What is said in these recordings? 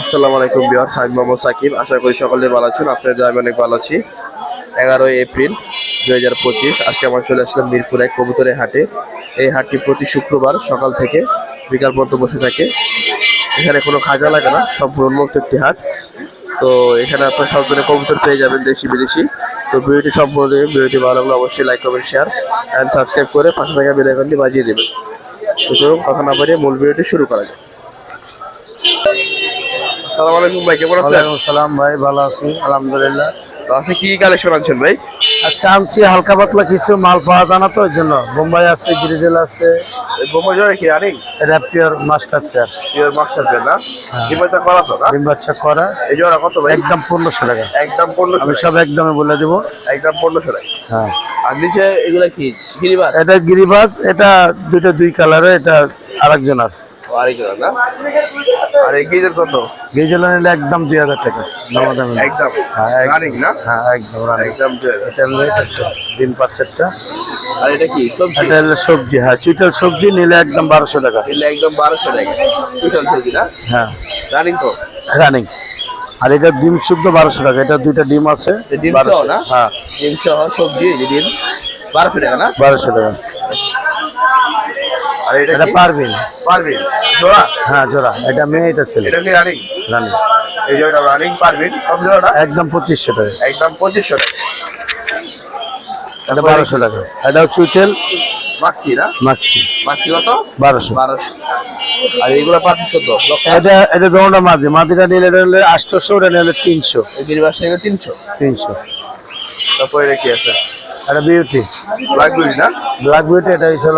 আসসালামু আলাইকুম বিহার সাইদ মোহাম্মদ সাকিব। আশা করি সকলে ভালো আছেন, আপনার আমি অনেক ভালো আছি। এগারোই এপ্রিল দু হাজার পঁচিশ, আজকে আমার চলে আসলাম মিরপুর এক কবুতরের হাটে। এই হাটটি প্রতি শুক্রবার সকাল থেকে বিকাল পর্যন্ত বসে থাকে। এখানে কোনো খাজা লাগে না, সব উন্মুক্ত একটি হাট। তো এখানে আপনার সব ধরনের কবুতর পেয়ে যাবেন, দেশি, বিদেশি। তো ভিডিওটি সম্পর্কে ভিডিওটি ভালো লাগলে অবশ্যই like comment share and subscribe করে পাশে থাকা বেলাইকনটি বাজিয়ে দেবেন। চলুন, কথা না পারিয়ে মূল ভিডিওটি শুরু করা যাক। আসসালামু আলাইকুম ভাই কেমন আছেন? সালাম ভাই ভালো আছি আলহামদুলিল্লাহ। তো আজকে কি কালেকশন আনছেন ভাই? আজকে আনছি হালকা পাতলা কিছু মাল পাওয়া যায় না তো ওই জন্য। বোম্বাই আছে গ্রিজেল আছে। বোমা জয় কি running rapier master pair pure master pen না? পয়সা করা তো ডিম বাচ্চা করা। এই জোড়া কত ভাই? একদম পনেরোশো টাকা। একদম পনেরোশো আমি সব একদমে বলে দেবো। একদম পনেরোশো টাকা। হ্যাঁ। আর নিচে এগুলা কি? গিরিবাস এটা গিরিবাজ এটা দুটো দুই কালারে এটা আরেকজনের। না আর এই গিজের কত? নিলে একদম দুই হাজার টাকা। দামা দামি একদম। হ্যাঁ রানিং না? হ্যাঁ একদম রানিং। একদম আর এটা কি সবজি? এটা হলো সবজি হ্যাঁ চুইটাল সবজি নিলে একদম বারোশো টাকা। এগুলো একদম বারোশো টাকা। টুটাল সবজি না? হ্যাঁ। রানিং তো? রানিং। আর এটা ডিম শুদ্ধ বারোশো টাকা। এটা দুইটা ডিম আছে ডিম 1200 সহ না? হ্যাঁ। ডিম সহ সবজি ডিম। বারোশো টাকা না? বারোশো টাকা। আর এটা এটা? পারবিন পারবি জোড়া? হ্যাঁ জোড়া। এটা মেয়ে এটা ছেলে। এটা কি রানিং রানিং এই জোড়া রানিং পারবি কত জোড়াটা? একদম পঁচিশশো টাকা। একদম পঁচিশশো টাকা। এটা বারোশো টাকা। এটাও চুইটেল মাখছি না? মাছি মাখছি কত? বারোশো। বারোশো। আর এইগুলো পাচ্ছিস কত এটা এটা দোনোটা মাদি। মাদিটা নিলে এটা হলে আটশোশো ওটা নিলে তিনশো। গিরিবাস তিনশো? তিনশো। তারপরে এটা কি আছে? এটা বিউটি ব্ল্যাক বিউটি না? ব্ল্যাক বিউটি এটা হচ্ছে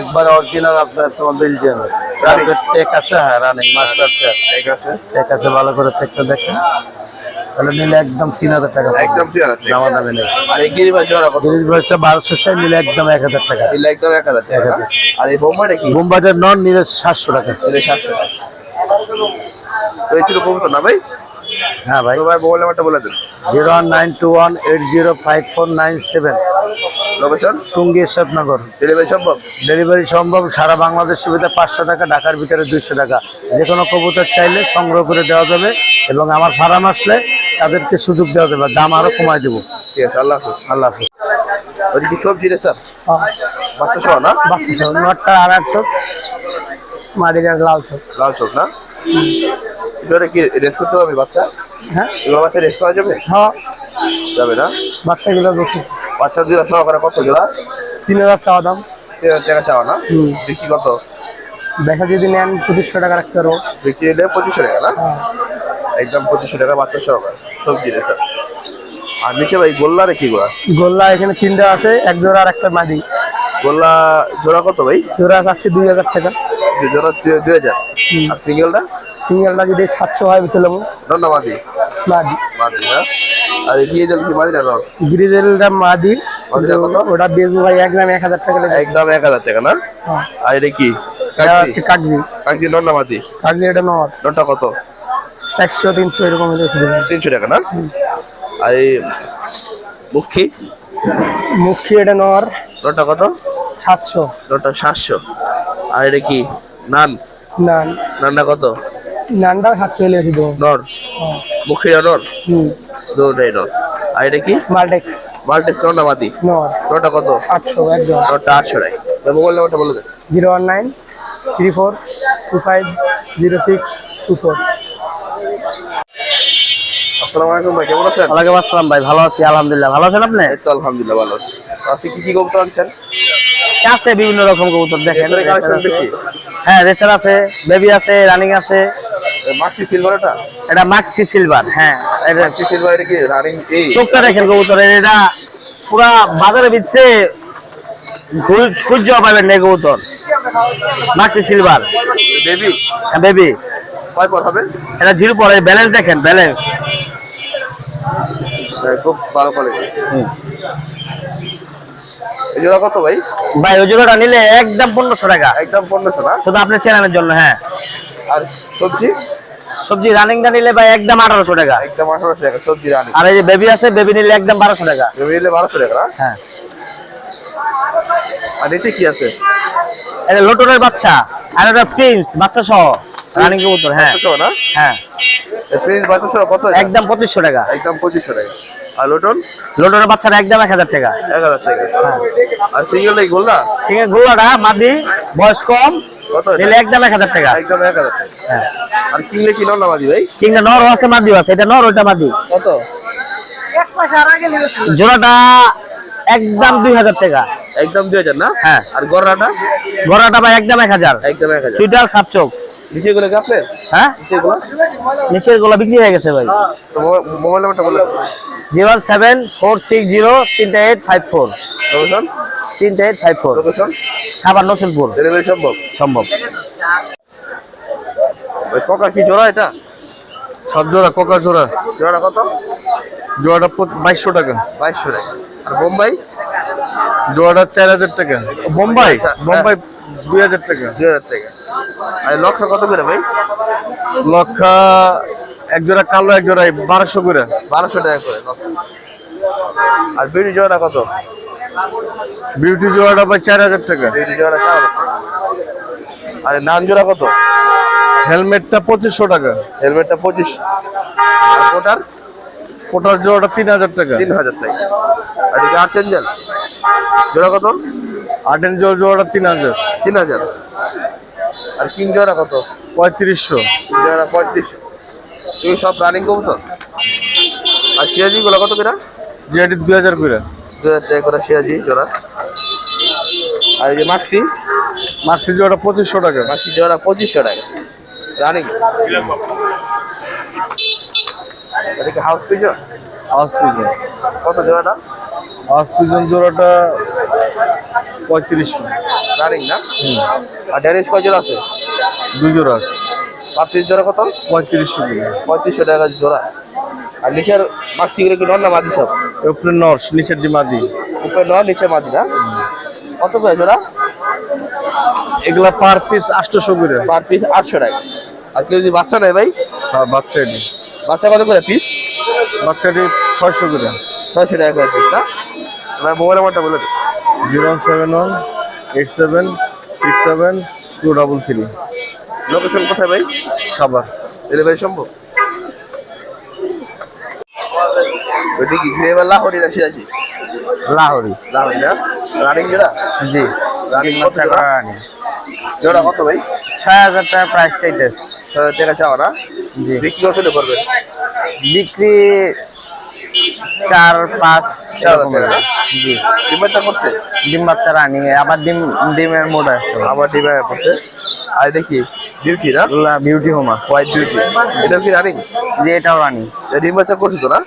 একবার অরিজিনাল আপনার তোমার বেলজিয়ামের টেক আছে হ্যাঁ রানিং মাস্টার টেক আছে। টেক আছে ভালো করে টেকটা দেখেন। তাহলে নিলে একদম তিন হাজার টাকা। একদম ক্লিয়ার আছে দামা দামে নেই আর এই গিরিবাস জোড়া কত? তিরিশ বারোশো চাই নিলে একদম এক হাজার টাকা। এগুলো একদম এক হাজার টাকা? আর এই বোম্বাইটা কি? বোম্বাইটার নন নিলে সাতশো টাকা। সাতশো টাকা। তো এই ছিল কবুতর না ভাই? হ্যাঁ ভাই। ভাই মোবাইল নাম্বারটা বলে দেন। Zero one nine two one eight zero five four nine seven. Location? Tongi delivery সম্ভব? ডেলিভারি সম্ভব সারা বাংলাদেশ সুবিধা পাঁচশো টাকা ঢাকার ভিতরে দুইশো টাকা। যে কোনো কবুতর চাইলে সংগ্রহ করে দেওয়া যাবে এবং আমার ফার্ম আসলে তাদেরকে সুযোগ দেওয়া যাবে দাম আরও কমায় দেবো। ঠিক আছে আল্লাহ হাফিজ। আল্লাহ হাফিজ। কি সবজি রে স্যার? বাচ্চা সহ না? নটটা আড়াইশো মাদিরার লাল চোখ লাল চোখ না? এটা কি রেস্ট করতে হবে বাচ্চা? হ্যাঁ। এগুলো বাচ্চা রেস্ট করা যাবে? হ্যাঁ। যাবে না? বাচ্চাগুলো বেশি বাচ্চা দুটো সহকারে কত জোড়া তিন হাজার চাওয়া দাম। তিন হাজার টাকা চাওয়া না। বিক্রি কত? দেখা যদি নেন পঁচিশশো টাকা রাখতে পারব। বিক্রি নিলে পঁচিশশো টাকা না? একদম পঁচিশশো টাকা বাচ্চা সহকারে। সবজি রে স্যার আর নিচে ভাই গোল্লা রে কি গোড়া গোল্লা এখানে তিনটা আছে এক জোড়া আর একটা মাদি। গোল্লা জোড়া কত ভাই? জোড়া যাচ্ছে দুই হাজার টাকা। জোড়া দুই হাজার। আর সিঙ্গেলটা সিঙ্গেলটা যদি সাতশো হয় বেছে নেব। মাদি। মাদি আর দিল কি মাদি না রং গ্রিজেলটা মাদি? ওটা বেচবো ভাই একদম এক হাজার টাকা লেগে। একদম এক হাজার টাকা না? হ্যাঁ। আর এটা কি? কাগজি কাকি দন্ডা মাদি? কাগজি এটা নর। দন্ডা কত? একশো তিনশো এরকম তিনশো টাকা না? আর এই মুখী? মুখী এটা নর। দন্ডা কত? সাতশো। দন্ডা সাতশো। আর এটা কি? নান? নান। নানটা কত? সাতশো হলে শুধু নর মুখী নর হুম। দুটাই নর আর এটা কি? মাদি নর। কত? আটশো তো মোবাইল নাম্বারটা বলে দেন। Zero one nine three four two five zero six two four. আসসালামু আলাইকুম ভাই কেমন আছেন? ওয়ালাইকুম আসসালাম ভাই ভালো আছি আলহামদুলিল্লাহ। ভালো আছেন আপনি? এই তো আলহামদুলিল্লাহ ভালো আছি। আজকে কি কি কবুতর আনছেন? আছে বিভিন্ন রকম কবুতর দেখেন। হ্যাঁ রেসার আছে বেবি আছে রানিং আছে। মাক্সি সিলভারটা এটা? মাক্সি সিলভার হ্যাঁ। এটা মাক্সি সিলভার এটা কি রানিং এই? চোখটা দেখেন কবুতরের এটা পুরা বাজারে সূর্য পাবেন না কবুতর। মাক্সি সিলভার বেবি বেবি কয় পর হবে? এটা জিরো পরে ব্যালেন্স দেখেন ব্যালেন্স হ্যাঁ, খুব ভালো কোয়ালিটি জোড়া কত ভাই? ভাই ওই জোড়াটা নিলে একদম পনেরোশো টাকা। একদম পনেরোশো না? শুধু আপনার চ্যানেলের জন্য হ্যাঁ। আর সবজি? সবজি রানিংটা নিলে ভাই একদম আঠারোশো টাকা। একদম আঠারোশো টাকা সবজি রানিং আর এই যে বেবি আছে বেবি নিলে একদম বারোশো টাকা। বেবি নিলে বারোশো টাকা হ্যাঁ। আর নিচে কি আছে? এটা লোটনের বাচ্চা আর এটা প্রিন্স বাচ্চা সহ রানিং কবুতর হ্যাঁ। না? হ্যাঁ। প্রিন্স বাচ্চাসহ কত একদম পঁচিশশো টাকা। একদম পঁচিশশো টাকা। আর লোটন লোটনের বাচ্চাটা একদম এক হাজার টাকা। এক হাজার টাকা। আর সিঙ্গেল গোল্লা আছে গোলাটা মাদি বয়স কম? নিলে একদম এক হাজার টাকা। একদম এক হাজার টাকা। হ্যাঁ। আর কিনলে কি নন নামাজি ভাই? কিংবা নর আছে মাদিও আছে। এটা নর ওইটা মাদি। কত? জোড়াটা একদম দুই হাজার টাকা। একদম দুই হাজার না? হ্যাঁ। আর গড়াটা? গড়াটা ভাই একদম এক হাজার। একদম এক হাজার। চুইটাল সাত চোখ। নিচে গুলো কি আপনার? হ্যাঁ? গুলো নিচেরগুলা বিক্রি হয়ে গেছে ভাই। মোবাইল- নাম্বারটা বলে zero seven four six zero তিনটা এইট ফাইভ ফোর। লোকেশন? তিনটা এইট ফাইভ ফোর। লোকেশন? সাবান নসিলপুর ডেলিভারি সম্ভব? সম্ভব। ওই কোকা কি জোড়া এটা? সব জোড়া কোকা জোড়া। জোড়াটা কত? জোড়াটা বাইশশো টাকা। বাইশশো টাকা। আর বোম্বাই? জোড়াটা চার হাজার টাকা। বোম্বাই? আচ্ছা, বোম্বাই দুই হাজার টাকা। দুই হাজার টাকা। লক্ষ কত করে ভাই? লক্ষা এক জোড়া কালো এক জোড়া বারোশো করে। বারোশো টাকা করে। আর বিউটি জোড়াটা কত? বিউটি জোড়াটা ভাই চার হাজার টাকা। বিউটি জোড়াটা চার আর নান জোড়া কত? হেলমেটটা পঁচিশশো টাকা। হেলমেটটা পঁচিশ। আর কোটার? জোড়াটা তিন হাজার টাকা। তিন হাজার টাকা। আর আট চেঞ্জাল জোড়া কত? আটেন জোড় জোড়াটা তিন হাজার। তিন হাজার। আর কিং জোড়া কত? পঁয়ত্রিশশো। কিং জোড়া পঁয়ত্রিশশো। তুমি সব রানিং কবুতর? আর সিরাজি গুলো কত কিনা জিআটি দুই হাজার করে। দু হাজার টাকা করে সিরাজি জোড়া। আর এই যে মাক্সি? মাক্সি জোড়াটা পঁচিশশো টাকা। মাক্সি জোড়া পঁচিশশো টাকা। রানিং এদিকে হাউস পিজন হাউস পিজন কত জোড়াটা? হাউস পিজন জোড়াটা পঁয়ত্রিশশো রানিং না? আর ড্যানিশ কয় জোড়া আছে? দুই জোড়া আছে। পাঁচ জোড়া কত? পঁয়ত্রিশশো পঁয়ত্রিশশো টাকা জোড়া। আর নিচের মাক্সি গুলো কি নন না মাদি সব? উপরে নর্স নিচের ডিমাদি উপরে নন নিচে মাদি না? কত করে জোড়া? এগুলা পার পিস আটশোশো করে। পার পিস আটশো টাকা। আর কেউ যদি বাচ্চা নেয় ভাই? আর বাচ্চা এটি বাচ্চা কত করে পিস বাচ্চাটি ছয়শো করে। ছয়শো টাকা করে পিস না? মোবাইল নাম্বারটা বলে দিন zero seven one eight seven six seven two double three. Location কোথায় ভাই? সাবার ডেলিভারি সম্ভব? ওইটি কি ঘিরে বেলা হরি রাশি আছি লাহোরি। লাহরি না? রানিং জোড়া? জি। রানিং কত জোড়া? জোড়া কত ভাই? ছয় হাজার টাকা প্রাইস চাইতেছে। ছয় হাজার টাকা চাওয়া না? জি। বিক্রি কত বিক্রি চার পাঁচ? জি। ডিমেরটা করছে? ডিম বাচ্চা রানি আবার ডিম ডিমের মোড আসছে আবার ডিমের করছে আর দেখি বিউটি না? বিউটি হোমা হোয়াইট বিউটি এটা কি রানিং যে এটাও রানি ডিম বাচ্চা করছে তো না?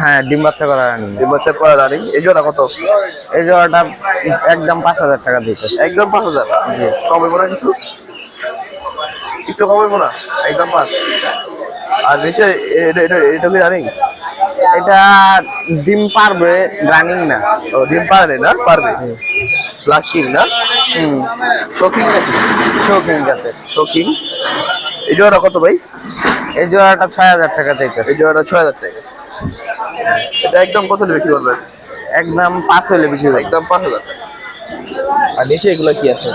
হ্যাঁ ডিম বাচ্চা করা রানি ডিম বাচ্চা করা রানিং এই জোড়া কত? এই জোড়াটা একদম পাঁচ হাজার টাকা দিতে একদম পাঁচ হাজার? কমে না কিছু? একটু কমে না একদম পাঁচ। আর নিচে এটা এটা এটা কি রানিং এটা ডিম পারবে রানিং না। ও ডিম পারবে না? পারবে। ব্লাক কিং না? হুম। শোকিং নাকি? শৌখিন জাতের শোকিং এই জোড়া কত ভাই? এই জোড়াটা ছয় হাজার টাকা দিতে এই জোড়াটা ছয় হাজার টাকা। এটা একদম কত বিক্রি করবেন একদম পাঁচ হলে বিক্রি হবে একদম পাঁচ হাজার আর নিচে এগুলো কি আছে?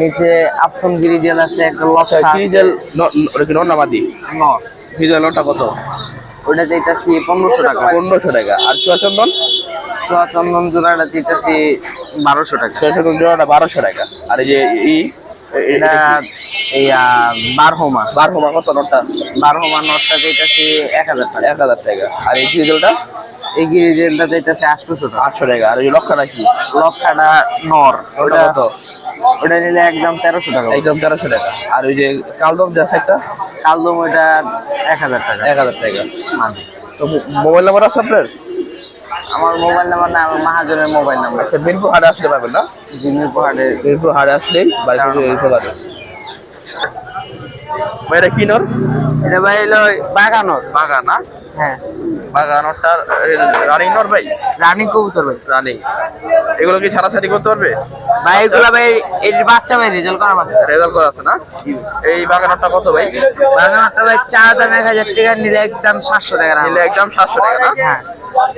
নিচে আপসন গিরিজেল আছে একটা আচ্ছা লক্ষা ফ্রিজেল ওটা কি নন্নামাদি নট ফ্রিজেল নটা কত? ওটা চাইতেছি পনেরোশো টাকা। পনেরোশো টাকা। আর চুয়াচন্দন সোয়া চন্দন জোড়াটা চাইতেছি বারোশো টাকা। চন্দন জোড়াটা বারোশো টাকা। আর এই যে ই? এটা এই বারহোমা। বারোমা কত বারহোমা নটটা এক হাজার টাকা। এক হাজার টাকা। আর এই ফ্রিজেলটা এই গিরিজেলটা চাইতেছি আটশোশো টাকা। আটশো টাকা। আর এই লক্ষাটা নর। ওটা ওটা নিলে একদম তেরোশো টাকা। একদম তেরোশো টাকা। আর ওই যে কালদম যে একটা? কালদম ওইটা এক হাজার টাকা। এক হাজার টাকা। মাঝে তো মোবাইল নাম্বার আছে আপনার? আমার মোবাইল নাম্বার না আমার মাহাজনের মোবাইল নাম্বার আচ্ছা মিরপুর হাটে আসলে পাবেন না? জিনিস পাহাড়ে মিরপুর হাটে আসলেই বাড়ি দিতে পারবেন ভাই এটা কি নর? এটা ভাই হলো বাগানর বাগান না? হ্যাঁ। বাগানটার রানিং নর ভাই? রানী কবুতর ভাই। রানিং। এগুলো কি ছাড়াছাড়ি করতে পারবে? ভাই এগুলো ভাই এর বাচ্চা ভাই রেজাল্ট করা বাচ্চা। রেজাল্ট করা আছে না? এই বাগানটা কত ভাই? বাগানোরটা ভাই চা দাম এক হাজার টাকা নিলে একদম সাতশো টাকা নিলে একদম সাতশো টাকা না? হ্যাঁ।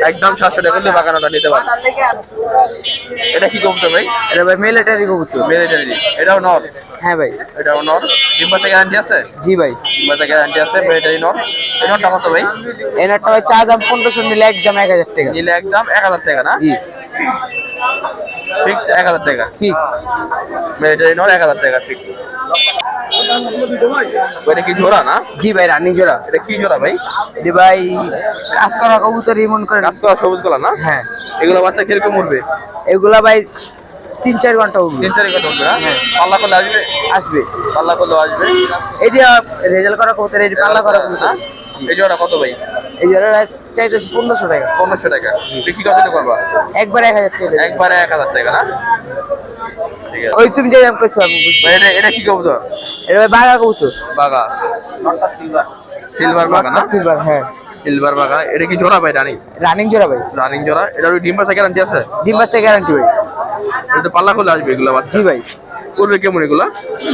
একদম সাতশো টাকা করলে বাগানোটা নিতে পারেন এটা কি কবুতর ভাই? এটা ভাই মিলিটারি কবুতর। মিলিটারি এটাও নর? হ্যাঁ ভাই। এটাও নর? ডিম্বাতে গ্যারান্টি আছে? জি ভাই। ডিম্বাতে গ্যারান্টি আছে মিলিটারি নর। এই নরটা কত ভাই? এনারটা ভাই চা দাম পনেরোশো নিলে একদম এক হাজার টাকা। নিলে একদম এক হাজার টাকা না? জি। ফিক্স এক হাজার টাকা। ফিক্স মিলিটারি নর এক হাজার টাকা ফিক্স এটা কি জোড়া না? জি ভাই রানি জোড়া। এটা কি জোড়া ভাই? এটি ভাই কাজ করা কবুতর মন করে কাজ করা সবুজ কলা না? হ্যাঁ। এগুলো বাচ্চা কীরকম উঠবে? এগুলা ভাই তিন চার ঘণ্টা উঠবে। তিন চারি ঘণ্টা উঠবে না? পাল্লা করলে আসবে? আসবে। পাল্লা করলেও আসবে। এটি রেজাল্ট করা কবুতর এটি পাল্লা করা কবুতর। এই জোড়া কত ভাই? এই জোড়া চাইতেছি পনেরোশো টাকা। পনেরোশো টাকা। বিক্রি কত করবা? একবার এক হাজার টাকা। একবারে এক হাজার টাকা না? ওই তুমি যে দাম করছ আমি ভাই, এটা এটা কি কবুতর? এটা ভাই বাঘা কবুতর। বাগা সিলভার বাগা না? সিলভার হ্যাঁ। সিলভার বাগা এটা কি জোড়া ভাই রানিং? রানিং জোড়া ভাই। রানিং জোড়া। এটা ডিম বাচ্চা গ্যারান্টি আছে? ডিম বাচ্চা গ্যারান্টি ভাই। এটা তো পাল্লা করলে আসবে এগুলো বাচ্চা। জি ভাই। উঠবে কেমন এগুলো?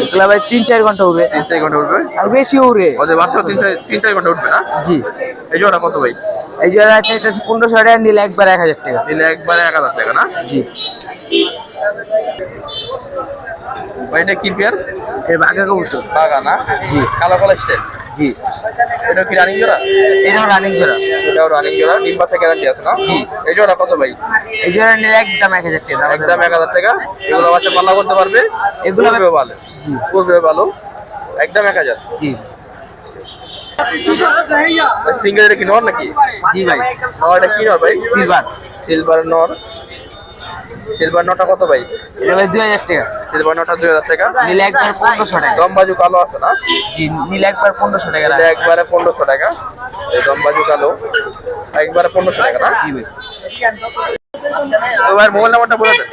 এগুলা ভাই তিন চার ঘণ্টা উড়বে। তিন চার ঘণ্টা উঠবে আর বেশি উড়ে। ওদের বাচ্চা তিন চার তিন চার ঘণ্টা উঠবে না? জি। এই জোড়া কত ভাই? এই জোড়া চাইতেছি পনেরোশো টাকা নিলে একবার এক হাজার টাকা। নিলে একবারে এক হাজার টাকা না? জি। ভাই এটা কি পেয়ার? এর বাঘা কবুতর। বাগা না? জি। কালো কালো স্টাইল জি। এটা কি রানিং জোড়া? এটাও রানিং জোড়া। এটাও রানিং জোড়া। ডিম বাচ্চা গ্যারান্টি আছে না? জি। এই জোড়া কত ভাই? এই জোড়া নিলে একদম এক হাজার টাকা। একদম এক হাজার টাকা। এগুলো বাচ্চা পাল্লা করতে পারবে? এগুলো ভালো। জি। করবে ভালো। একদম এক হাজার। জি। সিঙ্গেল এটা কি নর নাকি? জি ভাই। নর এটা কি নর ভাই? সিলভার। সিলভার নর। সিলভার নটা কত ভাই? এটা ভাই দুই হাজার টাকা। সিলভার নটা দুই হাজার টাকা। নিলে একবার পনেরোশো টাকা। দমবাজু কালো আছে না? জি নিলে একবার পনেরোশো টাকা এটা একবারে পনেরোশো টাকা। এই দমবাজু কালো। একবারে পনেরোশো টাকা না? জি ভাই। তো ভাই মোবাইল নাম্বারটা বলে দেন।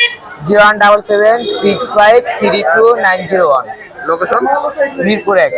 Zero one double seven six five three two nine zero one. Location Mirpur এক।